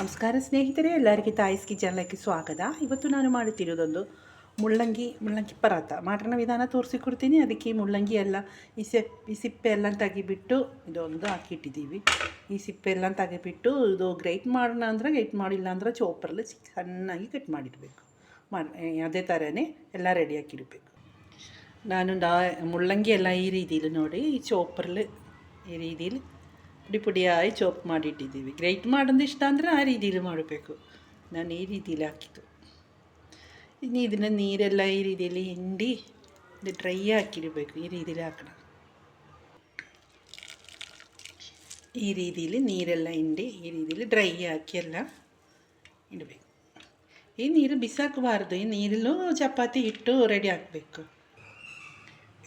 ನಮಸ್ಕಾರ ಸ್ನೇಹಿತರೆ ಎಲ್ಲರಿಗೆ ಸ್ಕಿ ಜನಕ್ಕೆ ಸ್ವಾಗತ ಇವತ್ತು ನಾನು ಮಾಡುತ್ತಿರೋದೊಂದು ಮುಳ್ಳಂಗಿ ಮುಳ್ಳಂಗಿ ಪರಾತ ಮಾಡ್ರನ ವಿಧಾನ ತೋರಿಸಿಕೊಡ್ತೀನಿ ಅದಕ್ಕೆ ಮುಳ್ಳಂಗಿ ಎಲ್ಲ ಈ ಸೆಪ್ ಈ ಸಿಪ್ಪೆ ಎಲ್ಲ ತೆಗಿಬಿಟ್ಟು ಇದೊಂದು ಹಾಕಿಟ್ಟಿದ್ದೀವಿ ಈ ಸಿಪ್ಪೆ ಎಲ್ಲ ತೆಗಿಬಿಟ್ಟು ಇದು ಗ್ರೇಟ್ ಮಾಡೋಣ ಅಂದ್ರೆ ಗ್ರೇಟ್ ಮಾಡಿಲ್ಲ ಅಂದರೆ ಚೋಪರಲ್ಲಿ ಸಣ್ಣಾಗಿ ಕಟ್ ಮಾಡಿರಬೇಕು ಮಾಡಿ ಅದೇ ಥರನೇ ಎಲ್ಲ ರೆಡಿಯಾಗಿಡಬೇಕು ನಾನು ನಾ ಮುಳ್ಳಂಗಿ ಎಲ್ಲ ಈ ರೀತಿಲಿ ನೋಡಿ ಈ ಚೋಪರಲ್ಲಿ ಈ ರೀತಿಯಲ್ಲಿ ಪುಡಿ ಪುಡಿಯಾಗಿ ಚೋಪ್ ಮಾಡಿಟ್ಟಿದ್ದೀವಿ ಗ್ರೇಟ್ ಮಾಡೋದು ಇಷ್ಟ ಅಂದರೆ ಆ ರೀತಿಯಲ್ಲಿ ಮಾಡಬೇಕು ನಾನು ಈ ರೀತಿಯಲ್ಲಿ ಹಾಕಿದ್ದು ഇനി ഇതിൻ്റെ നീരെല്ലാം ഈ രീതിയിൽ എണ്ടി ഇത് ഡ്രൈ ആക്കിയിടുമ്പോഴേക്കും ഈ രീതിയിലാക്കണം ഈ രീതിയിൽ നീരെല്ലാം ഇണ്ടി ഈ രീതിയിൽ ഡ്രൈ ആക്കിയെല്ലാം ഇടಬೇಕು ഈ ನೀರು ಬಿಸಾಕಬಾರ್ದು ಈ ನೀರಲ್ಲೂ ಚಪಾತಿ ಇಟ್ಟು ರೆಡಿ ಹಾಕಬೇಕು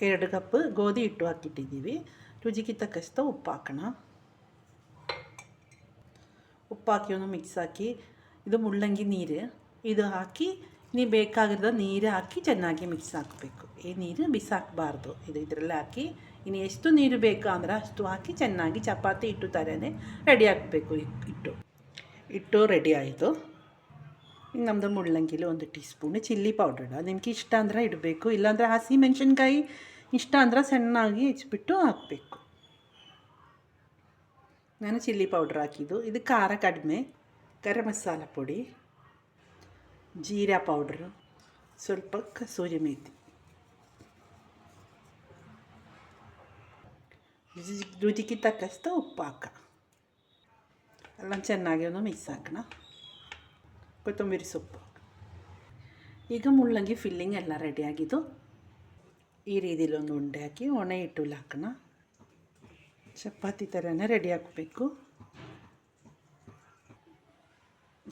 ಎರಡು ಕಪ್ ಗೋಧಿ ಹಿಟ್ಟು ಹಾಕಿಟ್ಟಿದ್ದೀವಿ ರುಚಿಗೆ ತಕ್ಕಷ್ಟು ಉಪ್ಪು ಹಾಕೋಣ ಉಪ್ಪಾಕಿ ಒಂದು ಮಿಕ್ಸ್ ಹಾಕಿ ಇದು ಮುಳ್ಳಂಗಿ ನೀರು ಇದು ಹಾಕಿ ನೀವು ಬೇಕಾಗಿರೋದು ನೀರು ಹಾಕಿ ಚೆನ್ನಾಗಿ ಮಿಕ್ಸ್ ಹಾಕಬೇಕು ಈ ನೀರು ಬಿಸಾಕಬಾರ್ದು ಇದು ಇದರಲ್ಲಿ ಹಾಕಿ ಇನ್ನು ಎಷ್ಟು ನೀರು ಬೇಕು ಅಂದ್ರೆ ಅಷ್ಟು ಹಾಕಿ ಚೆನ್ನಾಗಿ ಚಪಾತಿ ಇಟ್ಟು ಥರನೇ ರೆಡಿ ಹಾಕಬೇಕು ಇಟ್ಟು ಇಟ್ಟು ರೆಡಿ ಆಯಿತು ಇನ್ನು ನಮ್ಮದು ಮುಳ್ಳಂಗಿಲಿ ಒಂದು ಟೀ ಸ್ಪೂನ್ ಚಿಲ್ಲಿ ಪೌಡರ್ ನಿಮ್ಗೆ ಇಷ್ಟ ಅಂದ್ರೆ ಇಡಬೇಕು ಇಲ್ಲಾಂದರೆ ಹಸಿ ಮೆಣಸಿನ್ಕಾಯಿ ಇಷ್ಟ ಅಂದ್ರೆ ಸಣ್ಣಾಗಿ ಹೆಚ್ಚಿಬಿಟ್ಟು ಹಾಕಬೇಕು അങ്ങനെ ചില്ലി പൗഡർ ആക്കിയതു ഇത് കാര കടിമേ ഗരം മസാലപ്പൊടി ജീര പൗഡറും സ്വല്പം കസൂരിമേത്തി രുചിക്ക് തക്കത്ത് ഉപ്പാക്കാം എല്ലാം ചെന്നാകെ ഒന്ന് മിക്സ് ആക്കണം കൊത്തമ്പരി സുപ്പ് ഇത് മുള്ളെങ്കിൽ ഫില്ലിങ് എല്ലാം റെഡിയാക്കിയതും ഈ രീതിയിലൊന്ന് ഉണ്ടാക്കി ഉണയിട്ടുലാക്കണം ಚಪಾತಿ ಥರನೇ ರೆಡಿ ಹಾಕಬೇಕು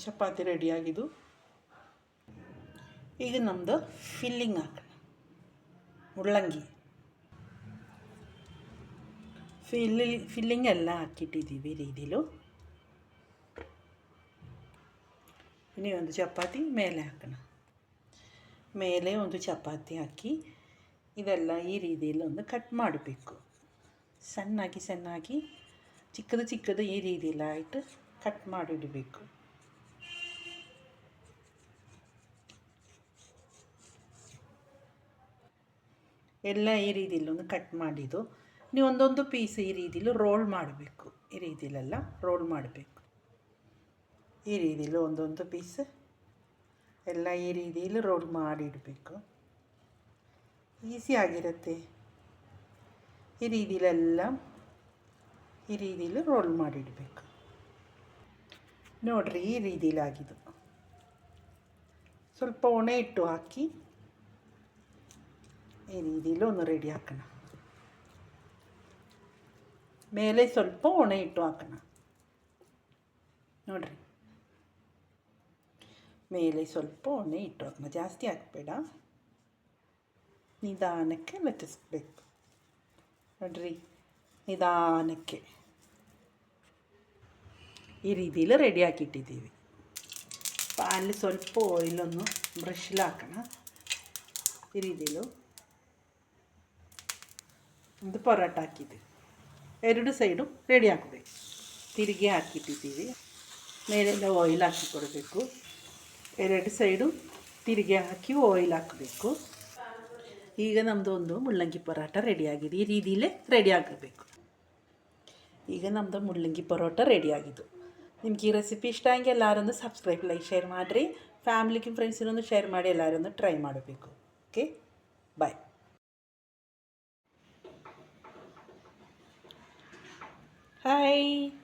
ಚಪಾತಿ ರೆಡಿಯಾಗಿದ್ದು ಈಗ ನಮ್ಮದು ಫಿಲ್ಲಿಂಗ್ ಹಾಕೋಣ ಮುಳ್ಳಂಗಿ ಫಿಲ್ಲಿ ಫಿಲ್ಲಿಂಗ್ ಎಲ್ಲ ಹಾಕಿಟ್ಟಿದ್ದೀವಿ ರೀತಿಲೂ ಒಂದು ಚಪಾತಿ ಮೇಲೆ ಹಾಕೋಣ ಮೇಲೆ ಒಂದು ಚಪಾತಿ ಹಾಕಿ ಇದೆಲ್ಲ ಈ ರೀತಿಯಲ್ಲಿ ಒಂದು ಕಟ್ ಮಾಡಬೇಕು ಸಣ್ಣಾಗಿ ಸಣ್ಣಾಗಿ ಚಿಕ್ಕದು ಚಿಕ್ಕದು ಈ ರೀತಿಯಲ್ಲಿ ಆಯಿತು ಕಟ್ ಮಾಡಿಡಬೇಕು ಎಲ್ಲ ಈ ರೀತಿಯಲ್ಲಿ ಒಂದು ಕಟ್ ಮಾಡಿದ್ದು ನೀವು ಒಂದೊಂದು ಪೀಸ್ ಈ ರೀತಿಯಲ್ಲಿ ರೋಲ್ ಮಾಡಬೇಕು ಈ ರೀತಿಯಲ್ಲೆಲ್ಲ ರೋಲ್ ಮಾಡಬೇಕು ಈ ರೀತಿಯಲ್ಲಿ ಒಂದೊಂದು ಪೀಸ್ ಎಲ್ಲ ಈ ರೀತಿಯಲ್ಲಿ ರೋಲ್ ಮಾಡಿಡಬೇಕು ಈಸಿ ಆಗಿರುತ್ತೆ ಈ ರೀತಿಯಲ್ಲೆಲ್ಲ ಈ ರೀತಿಯಲ್ಲಿ ರೋಲ್ ಮಾಡಿಡಬೇಕು ನೋಡಿರಿ ಈ ರೀತಿಯಲ್ಲಾಗಿದ್ದು ಸ್ವಲ್ಪ ಒಣ ಹಿಟ್ಟು ಹಾಕಿ ಈ ರೀತಿಯಲ್ಲಿ ഒന്ന് ರೆಡಿ ಹಾಕೋಣ ಮೇಲೆ ಸ್ವಲ್ಪ ಒಣ ಹಿಟ್ಟು ಹಾಕೋಣ ನೋಡಿರಿ ಮೇಲೆ ಸ್ವಲ್ಪ ಒಣ ಹಿಟ್ಟು ಹಾಕೋಣ ಜಾಸ್ತಿ ಹಾಕಬೇಡ ನಿಧಾನಕ್ಕೆ ಲಟ್ಟಿಸ್ಬೇಕು റെഡി നിദാനക്ക് ഈ രീതിയിൽ റെഡിയാക്കിയിട്ട് ഇതീവി പാനിൽ സ്വൽപ്പം ഓയിലൊന്ന് ബ്രഷിലാക്കണം ഈ രീതിയിൽ ഇത് പൊറോട്ട ആക്കിയത് എരുടെ സൈഡും റെഡിയാക്കുക തിരികെ ആക്കിയിട്ട് ഇതീവി മേലെ ഓയിലാക്കി കൊടുക്കും എരട് സൈഡും തിരികെ ആക്കി ഓയിലാക്കു ಈಗ ನಮ್ಮದು ಒಂದು ಮುಳ್ಳಂಗಿ ಪರೋಟ ರೆಡಿ ಆಗಿದೆ ಈ ರೀತಿಲೇ ರೆಡಿ ಆಗಬೇಕು ಈಗ ನಮ್ಮದು ಮುಳ್ಳಂಗಿ ಪರೋಟ ರೆಡಿ ರೆಡಿಯಾಗಿದ್ದು ನಿಮ್ಗೆ ಈ ರೆಸಿಪಿ ಇಷ್ಟ ಹಂಗೆ ಎಲ್ಲರೂ ಸಬ್ಸ್ಕ್ರೈಬ್ ಲೈಕ್ ಶೇರ್ ಮಾಡಿರಿ ಫ್ಯಾಮ್ಲಿಗೆ ಫ್ರೆಂಡ್ಸಿನೂ ಶೇರ್ ಮಾಡಿ ಎಲ್ಲರೂ ಟ್ರೈ ಮಾಡಬೇಕು ಓಕೆ ಬಾಯ್ ಹಾಯ್